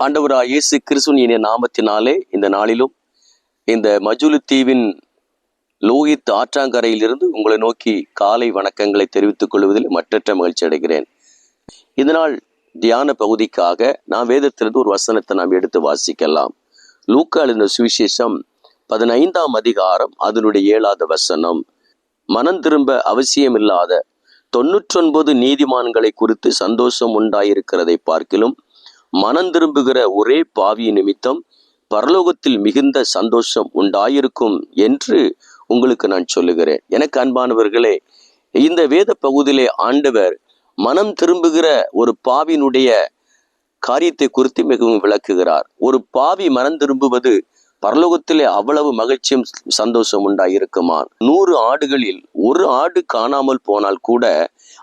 ஆண்டவராய் இயேசு கிறிஸ்துவின் நாமத்தினாலே இந்த நாளிலும் இந்த மஜுலு தீவின் லோகித் ஆற்றாங்கரையிலிருந்து உங்களை நோக்கி காலை வணக்கங்களை தெரிவித்துக் கொள்வதில் மற்றற்ற மகிழ்ச்சி அடைகிறேன். இதனால் தியான பகுதிக்காக நான் வேதத்திலிருந்து ஒரு வசனத்தை நாம் எடுத்து வாசிக்கலாம். லூக்கால் இந்த சுவிசேஷம் பதினைந்தாம் அதிகாரம் அதனுடைய ஏழாவது வசனம். மனம் திரும்ப அவசியமில்லாத தொன்னூற்றொன்பது நீதிமான்களை குறித்து சந்தோஷம் உண்டாயிருக்கிறதை பார்க்கிலும் மனம் திரும்புகிற ஒரே பாவி நிமித்தம் பரலோகத்தில் மிகுந்த சந்தோஷம் உண்டாயிருக்கும் என்று உங்களுக்கு நான் சொல்லுகிறேன். எனக்கு அன்பானவர்களே இந்த வேத பகுதியிலே ஆண்டவர் மனம் திரும்புகிற ஒரு பாவினுடைய காரியத்தை குறித்து மிகவும் விளக்குகிறார். ஒரு பாவி மனம் திரும்புவது பரலோகத்திலே அவ்வளவு மகிழ்ச்சியும் சந்தோஷம் உண்டாயிருக்குமா? நூறு ஆடுகளில் ஒரு ஆடு காணாமல் போனால் கூட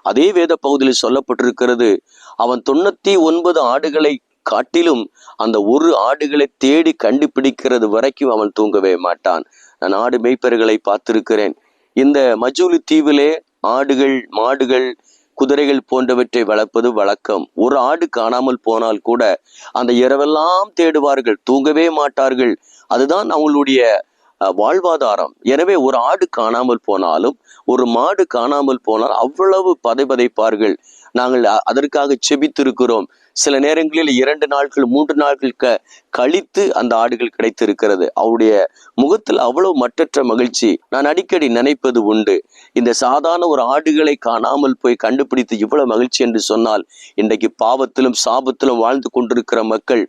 அதே வேத பகுதியில் சொல்லப்பட்டிருக்கிறது அவன் தொண்ணூத்தி ஒன்பது ஆடுகளை காட்டிலும் அந்த ஒரு ஆடுகளை தேடி கண்டுபிடிக்கிறது வரைக்கும் அவன் தூங்கவே மாட்டான். நான் ஆடு மேய்ப்பர்களை பார்த்திருக்கிறேன். இந்த மஜூலி தீவிலே ஆடுகள் மாடுகள் குதிரைகள் போன்றவற்றை வளர்ப்பது வழக்கம். ஒரு ஆடு காணாமல் போனால் கூட அந்த இரவெல்லாம் தேடுவார்கள். தூங்கவே மாட்டார்கள். அதுதான் அவங்களுடைய அஹ், வாழ்வாதாரம். எனவே ஒரு ஆடு காணாமல் போனாலும் ஒரு மாடு காணாமல் போனால் அவ்வளவு பதை பதைப்பார்கள் நாங்கள் அதற்காக செபித்திருக்கிறோம். சில நேரங்களில் இரண்டு நாட்கள் மூன்று நாட்கள் க கழித்து அந்த ஆடுகள் கிடைத்திருக்கிறது. அவருடைய முகத்தில் அவ்வளவு மற்றற்ற மகிழ்ச்சி. நான் அடிக்கடி நினைப்பது உண்டு. இந்த சாதாரண ஒரு ஆடுகளை காணாமல் போய் கண்டுபிடித்து இவ்வளவு மகிழ்ச்சி என்று சொன்னால் இன்றைக்கு பாவத்திலும் சாபத்திலும் வாழ்ந்து கொண்டிருக்கிற மக்கள்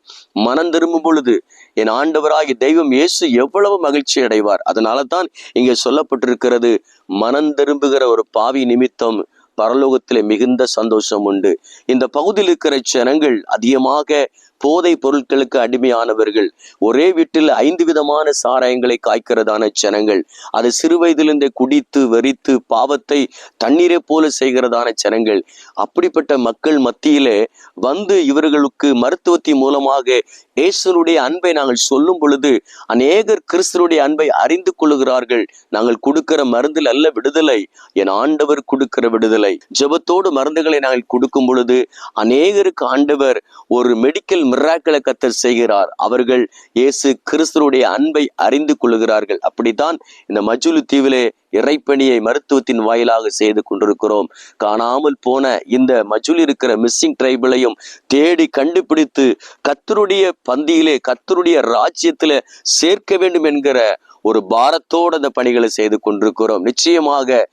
மனம் திரும்பும் பொழுது என் ஆண்டவராகிய தெய்வம் இயேசு எவ்வளவு மகிழ்ச்சி அடைவார். அதனால தான் இங்கே சொல்லப்பட்டிருக்கிறது மனம் திரும்புகிற ஒரு பாவி நிமித்தம் பரலோகத்திலே மிகுந்த சந்தோஷம் உண்டு. இந்த பகுதியில் இருக்கிற ஜனங்கள் அதிகமாக போதை பொருட்களுக்கு அடிமையானவர்கள். ஒரே வீட்டில் ஐந்து விதமான சாராயங்களை காய்க்கிறதான ஜனங்கள். அது சிறு வயதிலிருந்தே குடித்து வெறித்து பாவத்தை தண்ணீரை போல செய்கிறதான ஜனங்கள். அப்படிப்பட்ட மக்கள் மத்தியிலே வந்து இவர்களுக்கு மருத்துவத்தின் மூலமாக இயேசுனுடைய அன்பை நாங்கள் சொல்லும் பொழுது அநேகர் கிறிஸ்தனுடைய அன்பை அறிந்து கொள்ளுகிறார்கள். நாங்கள் கொடுக்கிற மருந்தில் அல்ல விடுதலை என் ஆண்டவர் கொடுக்கிற விடுதலை. ஜெபத்தோடு மருந்துகளை நாங்கள் கொடுக்கும் பொழுது அநேகருக்கு ஆண்டவர் ஒரு மெடிக்கல் மிராக்களை கத்தர் செய்கிறார். அவர்கள் இயேசு கிறிஸ்துனுடைய அன்பை அறிந்து கொள்ளுகிறார்கள். அப்படித்தான் இந்த மஜுலு தீவிலே இறைப்பணியை மருத்துவத்தின் வாயிலாக செய்து கொண்டிருக்கிறோம். காணாமல் போன இந்த மஜுல் இருக்கிற மிஸ்ஸிங் ட்ரைபிளையும் தேடி கண்டுபிடித்து கத்தருடைய பந்தியிலே கத்தருடைய ராஜ்யத்திலே சேர்க்க வேண்டும் என்கிற ஒரு பாரத்தோடு அந்த பணிகளை செய்து கொண்டிருக்கிறோம். நிச்சயமாக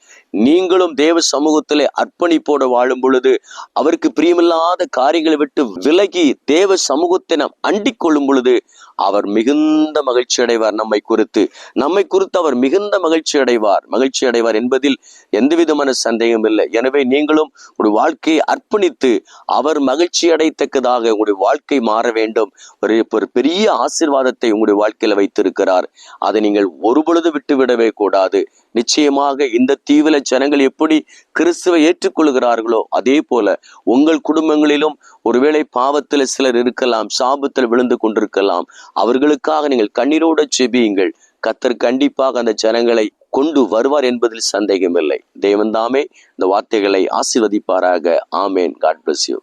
நீங்களும் தேவ சமூகத்திலே அர்ப்பணிப்போடு வாழும் பொழுது அவருக்கு பிரியமில்லாத காரியங்களை விட்டு விலகி தேவ சமூகத்தை நாம் அண்டிக் கொள்ளும் பொழுது அவர் மிகுந்த மகிழ்ச்சி அடைவார் நம்மை குறித்து. நம்மை குறித்து அவர் மிகுந்த மகிழ்ச்சி அடைவார். மகிழ்ச்சி அடைவார் என்பதில் எந்த விதமான சந்தேகம் இல்லை. எனவே நீங்களும் ஒரு வாழ்க்கையை அர்ப்பணித்து அவர் மகிழ்ச்சி அடைத்தக்கதாக உங்களுடைய வாழ்க்கை மாற வேண்டும். ஒரு ஒரு பெரிய ஆசீர்வாதத்தை உங்களுடைய வாழ்க்கையில வைத்திருக்கிறார். அதை நீங்கள் ஒருபொழுது விட்டு விடவே கூடாது. நிச்சயமாக இந்த தீவிர ஜனங்கள் எப்படி கிறிஸ்துவை ஏற்றுக்கொள்கிறார்களோ அதே போல உங்கள் குடும்பங்களிலும் ஒருவேளை பாவத்தில் சிலர் இருக்கலாம் சாபத்தில் விழுந்து கொண்டிருக்கலாம். அவர்களுக்காக நீங்கள் கண்ணீரோட செபியுங்கள் கத்தர் கண்டிப்பாக அந்த ஜனங்களை கொண்டு வருவார் என்பதில் சந்தேகமில்லை. தெய்வந்தாமே இந்த வார்த்தைகளை ஆசிர்வதிப்பாராக. ஆமேன். God bless you